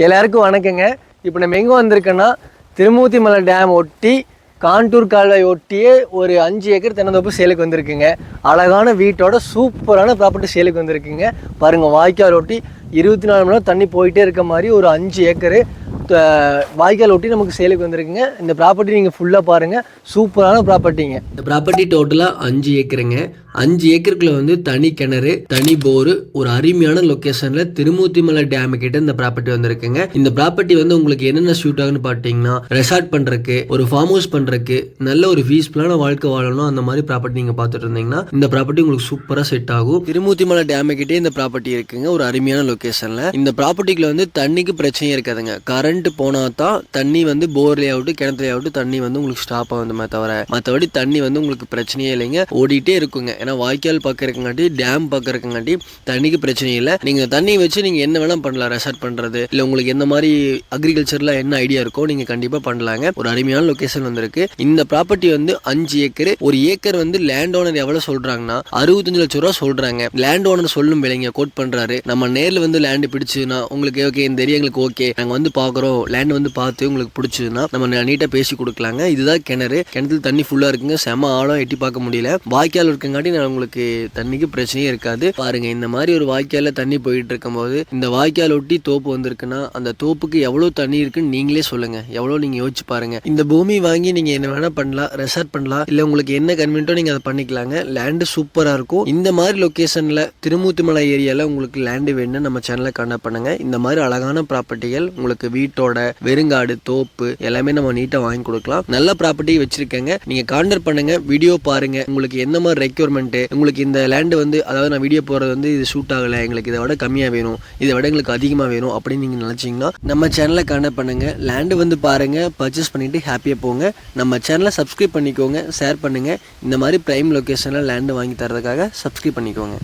எல்லாருக்கும் வணக்கங்க. இப்போ நம்ம எங்கே வந்திருக்கோன்னா திருமூர்த்தி மலை டேம் ஒட்டி காண்டூர் கால்வாய் ஒட்டியே ஒரு அஞ்சு ஏக்கர் தென்னந்தோப்பு சேலுக்கு வந்திருக்குங்க. அழகான வீட்டோட சூப்பரான ப்ராப்பர்ட்டி சேலுக்கு வந்திருக்குங்க. பாருங்கள் வாய்க்கால் ஒட்டி இருபத்தி நாலு மணி நேரம் தண்ணி போயிட்டே இருக்க மாதிரி ஒரு அஞ்சு ஏக்கரு வாய்க்கால் ஒட்டி நமக்கு சேலுக்கு வந்திருக்குங்க. இந்த ப்ராப்பர்ட்டி நீங்கள் ஃபுல்லாக பாருங்கள் சூப்பரான ப்ராப்பர்ட்டிங்க இந்த ப்ராப்பர்ட்டி டோட்டலாக அஞ்சு ஏக்கருங்க. அஞ்சு ஏக்கருக்குள்ள வந்து தனி கிணறு தனி போரு ஒரு அருமையான லொக்கேஷனில் திருமூர்த்திமலை டேம் கிட்ட இந்த ப்ராப்பர்ட்டி வந்திருக்குங்க. இந்த ப்ராப்பர்ட்டி வந்து உங்களுக்கு என்னென்ன சூட் ஆகுன்னு பார்த்தீங்கன்னா ரெசார்ட் பண்ணுறக்கு ஒரு ஃபார்ம் ஹவுஸ் பண்ணுறக்கு நல்ல ஒரு பீஸ்ஃபுல்லான வாழ்க்கை வாழணும் அந்த மாதிரி ப்ராப்பர்ட்டி நீங்கள் பார்த்துட்டு இருந்தீங்கன்னா இந்த ப்ராப்பர்ட்டி உங்களுக்கு சூப்பராக செட் ஆகும். திருமூர்த்திமலை டேம் கிட்டே இந்த ப்ராப்பர்ட்டி இருக்குங்க ஒரு அருமையான லொக்கேஷனில் இந்த ப்ராப்பர்ட்டிக்குள்ள வந்து தண்ணிக்கு பிரச்சனையே இருக்காதுங்க. கரண்ட் போனால் தான் தண்ணி வந்து போர்லேயே ஆகட்டும் கிணத்துலேயே ஆகட்டும் தண்ணி வந்து உங்களுக்கு ஸ்டாப் ஆகுதுமே தவிர. மற்றபடி தண்ணி வந்து உங்களுக்கு பிரச்சனையே இல்லைங்க. ஓடிட்டே இருக்குங்க. ஏன்னா வாய்க்கால் பக்கம் இருக்கங்காட்டி டேம் பக்கம் இருக்கங்காட்டி தண்ணிக்கு பிரச்சனை இல்லை. நீங்கள் தண்ணி வச்சு நீங்கள் என்ன வேணால் பண்ணலாம். ரெசார்ட் பண்ணுறது இல்லை உங்களுக்கு எந்த மாதிரி அக்ரிகல்ச்சரில் என்ன ஐடியா இருக்கோ நீங்கள் கண்டிப்பாக பண்ணலாங்க. ஒரு அருமையான லொக்கேஷன் வந்திருக்கு. இந்த ப்ராப்பர்ட்டி வந்து அஞ்சு ஏக்கர். ஒரு ஏக்கர் வந்து லேண்ட் ஓனர் எவ்வளோ சொல்கிறாங்கன்னா அறுபத்தஞ்சு லட்ச ரூபா சொல்கிறாங்க லேண்ட் ஓனர் சொல்லும் விலைங்க கோட் பண்ணுறாரு நம்ம நேரில் வந்து லேண்டு பிடிச்சுன்னா உங்களுக்கு ஓகே இந்த ஏரியா எங்களுக்கு ஓகே நாங்கள் வந்து பார்க்குறோம். லேண்ட் வந்து பார்த்து உங்களுக்கு பிடிச்சதுன்னா நம்ம நீட்டாக பேசி கொடுக்கலாங்க. இதுதான் கிணறு. கிணத்துல தண்ணி ஃபுல்லாக இருக்குங்க. செம ஆழம் எட்டி பார்க்க முடியல. வாய்க்கால் இருக்கங்காட்டி நான் உங்களுக்கு தண்ணிக்கு பிரச்சனையே இருக்காது. பாருங்க இந்த மாதிரி ஒரு வாய்க்காலில் தண்ணி போயிட்டு இருக்கும்போது இந்த வாய்க்கால் ஒட்டி தோப்பு வந்திருக்குன்னா அந்த தோப்புக்கு எவ்வளோ தண்ணி இருக்குன்னு நீங்களே சொல்லுங்க. எவ்வளோ நீங்கள் யோசிச்சு பாருங்க. இந்த பூமி வாங்கி நீங்க என்ன வேணா பண்ணலாம் ரெசார்ட் பண்ணலாம். இல்லை உங்களுக்கு என்ன கன்வென்ட்டோ நீங்கள் அதை பண்ணிக்கலாங்க. லேண்டு சூப்பராக இருக்கும். இந்த மாதிரி லொக்கேஷனில் திருமூர்த்திமலை ஏரியாவில் உங்களுக்கு லேண்டு வேணும்னு நம்ம சேனலை கான்டாக்ட் பண்ணுங்க. இந்த மாதிரி அழகான ப்ராப்பர்ட்டிகள் உங்களுக்கு வீட்டு வீட்டோட வெறுங்காடு தோப்பு எல்லாமே நம்ம நீட்டாக வாங்கி கொடுக்கலாம். நல்ல ப்ராப்பர்ட்டி வச்சிருக்கேங்க. நீங்கள் காண்டர் பண்ணுங்க வீடியோ பாருங்க. உங்களுக்கு என்ன மாதிரி ரெக்யூர்மெண்ட்டு உங்களுக்கு இந்த லேண்டு வந்து அதாவது நான் வீடியோ போகிறது வந்து இது ஷூட் ஆகலை எங்களுக்கு இதை விட கம்மியாக வேணும் இதை விட எங்களுக்கு அதிகமாக வேணும் அப்படின்னு நீங்கள் நினச்சிங்கன்னா நம்ம சேனலை காண்டர் பண்ணுங்க. லேண்டு வந்து பாருங்க பர்ச்சேஸ் பண்ணிட்டு ஹாப்பியாக போங்க. நம்ம சேனலை சப்ஸ்கிரைப் பண்ணிக்கோங்க ஷேர் பண்ணுங்க. இந்த மாதிரி ப்ரைம் லொக்கேஷனில் லேண்டு வாங்கி தரதுக்காக சப்ஸ்கிரைப் பண்ணிக்கோங்க.